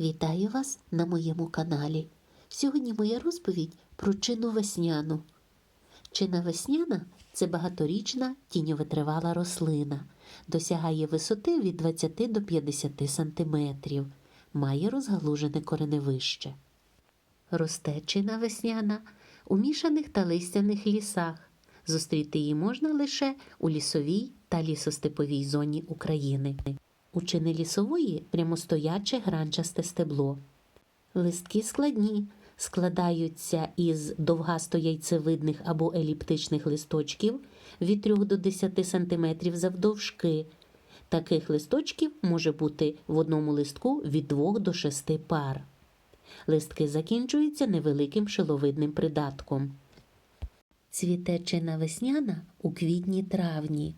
Вітаю вас на моєму каналі. Сьогодні моя розповідь про чину весняну. Чина весняна це багаторічна тіньовитривала рослина. Досягає висоти від 20 до 50 сантиметрів. Має розгалужене кореневище. Росте чина весняна у мішаних та листяних лісах. Зустріти її можна лише у лісовій та лісостеповій зоні України. У чини лісової прямостояче гранчасте стебло. Листки складні, складаються із довгасто яйцевидних або еліптичних листочків від 3 до 10 см завдовжки. Таких листочків може бути в одному листку від 2 до 6 пар. Листки закінчуються невеликим шиловидним придатком. Цвіте чина весняна у квітні-травні.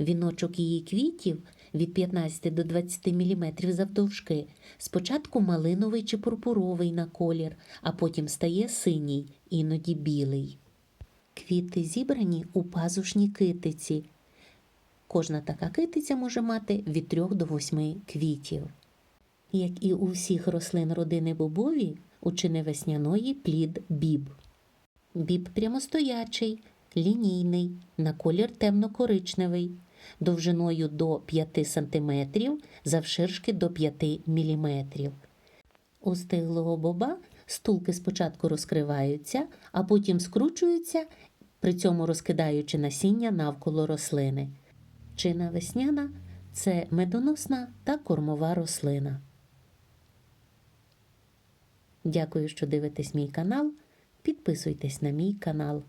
Віночок її квітів від 15 до 20 мм завдовжки. Спочатку малиновий чи пурпуровий на колір, а потім стає синій, іноді білий. Квіти зібрані у пазушній китиці. Кожна така китиця може мати від 3 до 8 квітів. Як і у всіх рослин родини бобові, у чини весняної плід біб. Біб прямостоячий, лінійний, на колір темно-коричневий, довжиною до 5 см, завширшки до 5 мм. У стиглого боба стулки спочатку розкриваються, а потім скручуються, при цьому розкидаючи насіння навколо рослини. Чина весняна це медоносна та кормова рослина. Дякую, що дивитесь мій канал. Підписуйтесь на мій канал.